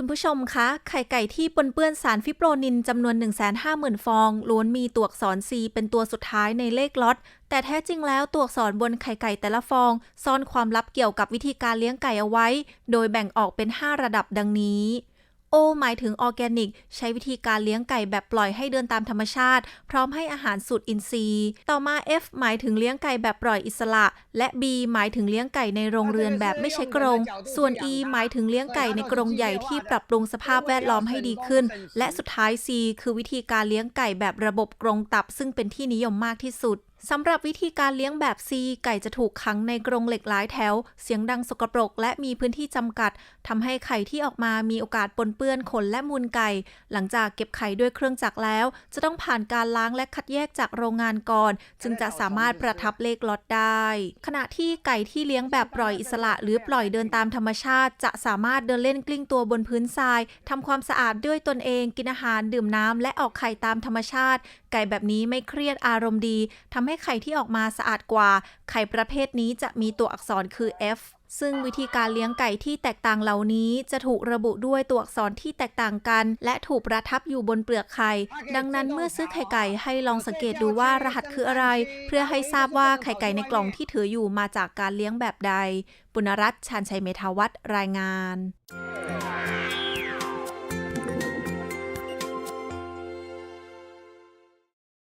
คุณผู้ชมคะ ไข่ไก่ที่ปนเปื้อนสารฟิโปรนินจำนวน 150,000 ฟองล้วนมีตัวอักษร C เป็นตัวสุดท้ายในเลขล็อต แต่แท้จริงแล้วตัวอักษรบนไข่ไก่แต่ละฟอง ซ่อนความลับเกี่ยวกับวิธีการเลี้ยงไก่เอาไว้ โดยแบ่งออกเป็น 5 ระดับดังนี้ O หมายถึงออร์แกนิก ใช้วิธีการเลี้ยงไก่แบบปล่อยให้เดินตามธรรมชาติ พร้อมให้อาหารสูตรอินทรีย์ ต่อมา F หมายถึงเลี้ยงไก่แบบปล่อยอิสระ และ B หมายถึงเลี้ยงไก่ในโรงเรือนแบบไม่ใช้กรง ส่วน E หมายถึงเลี้ยงไก่ในกรงใหญ่ที่ปรับปรุงสภาพแวดล้อมให้ดีขึ้น และสุดท้าย C คือวิธีการเลี้ยงไก่แบบระบบกรงตับ ซึ่งเป็นที่นิยมมากที่สุด สำหรับวิธีการเลี้ยงแบบ C ไก่จะถูกขังในกรงเหล็กหลายแถว เสียงดังสกปรก และมีพื้นที่จำกัดทำให้ไข่ที่ออกมามีโอกาสปนเปื้อนขนและมูลไก่ หลังจากเก็บไข่ด้วยเครื่องจักรแล้ว จะต้องผ่านการล้างและคัดแยกจากโรงงานก่อน จึงจะสามารถประทับเลขล็อตได้ ขณะที่ไก่ที่เลี้ยงแบบปล่อยอิสระ หรือปล่อยเดินตามธรรมชาติ จะสามารถเดินเล่นกลิ้งตัวบนพื้นทรายทำความสะอาดด้วยตนเอง กินอาหารดื่มน้ำและออกไข่ตามธรรมชาติ ไก่แบบนี้ไม่เครียดอารมณ์ดีทำให้ไข่ที่ออกมาสะอาดกว่า ไข่ประเภทนี้จะมีตัวอักษรคือ F ซึ่งวิธีการเลี้ยงไก่ที่แตกต่างเหล่านี้ จะถูกระบุด้วยตัวอักษรที่แตกต่างกัน และถูกประทับอยู่บนเปลือกไข่ ดังนั้นเมื่อซื้อไข่ไก่ให้ลองสังเกตดูว่ารหัสคืออะไร เพื่อให้ทราบว่าไข่ไก่ในกล่องที่ถืออยู่มาจากการเลี้ยงแบบใด ปุณรัตน์ชาญชัยเมธาวัฒน์รายงาน